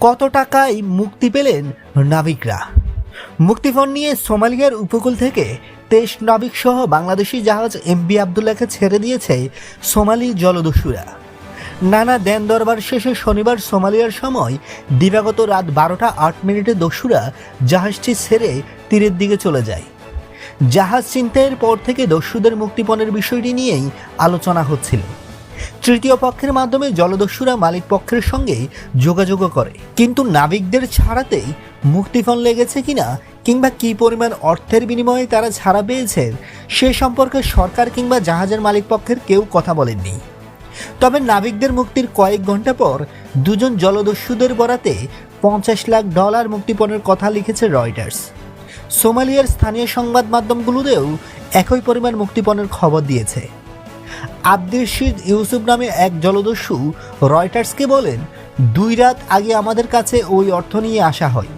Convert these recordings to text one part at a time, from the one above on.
কত টাকায় মুক্তি পেলেন নাবিকরা? মুক্তিপণ নিয়ে সোমালিয়ার উপকূল থেকে তেইশ নাবিক সহ বাংলাদেশি জাহাজ এমবি আবদুল্লাহকে ছেড়ে দিয়েছে সোমালি জলদস্যুরা। নানা দেন দরবার শেষে শনিবার সোমালিয়ার সময় দিবাগত রাত বারোটা আট মিনিটে দস্যুরা জাহাজটি ছেড়ে তীরের দিকে চলে যায়। জাহাজ চিন্তায়ের পর থেকে দস্যুদের মুক্তিপণের বিষয়টি নিয়েই আলোচনা হচ্ছিল। তৃতীয় পক্ষের মাধ্যমে জলদস্যুরা মালিক পক্ষের সঙ্গে যোগাযোগও করে। কিন্তু নাবিকদের ছাড়াতেই মুক্তিপণ লেগেছে কিনা কিংবা কী পরিমাণ অর্থের বিনিময়ে তারা ছাড়া পেয়েছে সে সম্পর্কে সরকার কিংবা জাহাজের মালিক পক্ষের কেউ কথা বলেননি। তবে নাবিকদের মুক্তির কয়েক ঘণ্টা পর দুজন জলদস্যুদের বরাতে পঞ্চাশ লাখ ডলার মুক্তিপণের কথা লিখেছে রয়টার্স। সোমালিয়ার স্থানীয় সংবাদ মাধ্যমগুলোতেও একই পরিমাণ মুক্তিপণের খবর দিয়েছে। আব্দুল রশিদ ইউসুফ নামে এক জলদস্যু রয়টার্সকে বলেন, দুই রাত আগে আমাদের কাছে ওই অর্থ নিয়ে আসা হয়।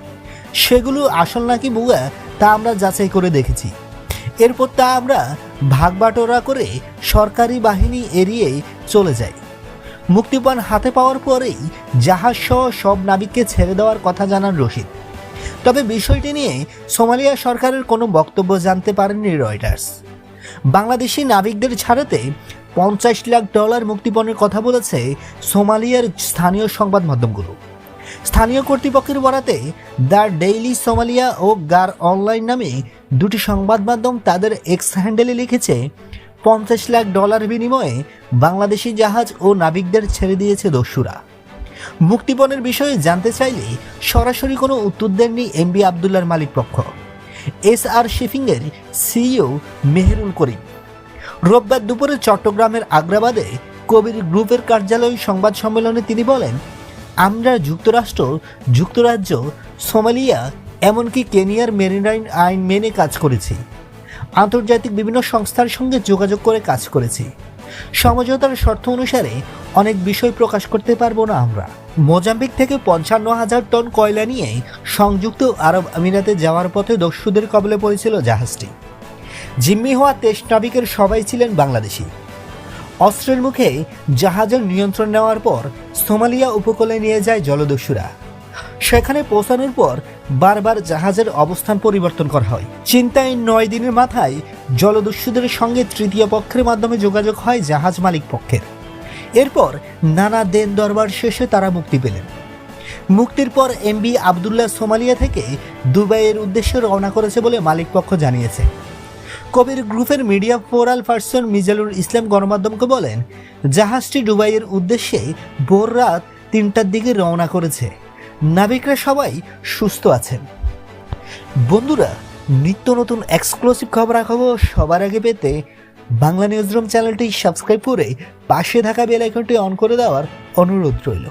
সেগুলো আসল নাকি বুয়া তা আমরা যাচাই করে দেখেছি। এরপর তা আমরা ভাগবাটোরা করে সরকারি বাহিনী এড়িয়ে চলে যাই। মুক্তিপণ হাতে পাওয়ার পরেই জাহাজ সহ সব নাবিককে ছেড়ে দেওয়ার কথা জানান রশিদ। তবে বিষয়টি নিয়ে সোমালিয়া সরকারের কোনো বক্তব্য জানতে পারেননি রয়টার্স। বাংলাদেশি নাবিকদের ছাড়াতে পঞ্চাশ লাখ ডলার মুক্তিপণের কথা বলেছে সোমালিয়ার স্থানীয় সংবাদ মাধ্যমগুলো। স্থানীয় কর্তৃপক্ষের বরাতে দ্য ডেইলি সোমালিয়া ও গার অনলাইন নামে দুটি সংবাদ মাধ্যম তাদের এক্স হ্যান্ডেলে লিখেছে, পঞ্চাশ লাখ ডলার বিনিময়ে বাংলাদেশি জাহাজ ও নাবিকদের ছেড়ে দিয়েছে দস্যুরা। মুক্তিপণের বিষয়ে জানতে চাইলে সরাসরি কোনো উত্তর দেননি এমবি আবদুল্লার মালিক পক্ষ এস আর শিপিংয়ের সিইও মেহেরুল করিম। রোববার দুপুরে চট্টগ্রামের আগ্রাবাদে কবির গ্রুপের কার্যালয় সংবাদ সম্মেলনে তিনি বলেন, আমরা যুক্তরাষ্ট্র, যুক্তরাজ্য, সোমালিয়া, এমনকি কেনিয়ার মেরিনাইন আইন মেনে কাজ করেছি। আন্তর্জাতিক বিভিন্ন সংস্থার সঙ্গে যোগাযোগ করে কাজ করেছি। সমঝোতার শর্ত অনুসারে অনেক বিষয় প্রকাশ করতে পারব না আমরা। মোজাম্বিক থেকে পঞ্চান্ন হাজার টন কয়লা নিয়ে সংযুক্ত আরব আমিরাতে যাওয়ার পথে দস্যুদের কবলে পড়েছিল জাহাজটি। জিম্মি হওয়া তেইশ নাবিকের সবাই ছিলেন বাংলাদেশি। অস্ত্রের মুখে জাহাজের নিয়ন্ত্রণ নেওয়ার পর সোমালিয়া উপকূলে নিয়ে যায় জলদস্যুরা। সেখানে পৌঁছানোর পর বারবার জাহাজের অবস্থান পরিবর্তন করা হয়। চিন্তায় নয় দিনের মাথায় জলদস্যুদের সঙ্গে তৃতীয় পক্ষের মাধ্যমে যোগাযোগ হয় জাহাজ মালিক পক্ষের। এরপর নানা দেন দরবার শেষে তারা মুক্তি পেলেন। মুক্তির পর এমবি আবদুল্লাহ সোমালিয়া থেকে দুবাইয়ের উদ্দেশ্যে রওনা করেছে বলে মালিক পক্ষ জানিয়েছে। কবির গ্রুপের media focal person Mizalur Islam গণমাধ্যমকে বলেন, জাহাজটি দুবাইয়ের উদ্দেশ্যে ভোর রাত তিনটার দিকে রওনা করেছে। নাবিকরা সবাই সুস্থ আছেন। বন্ধুরা, নিত্য নতুন এক্সক্লুসিভ খবরাখবর সবার আগে পেতে বাংলা নিউজ রুম চ্যানেলটি সাবস্ক্রাইব করে পাশে থাকা বেল আইকনটি অন করে দেওয়ার অনুরোধ রইল।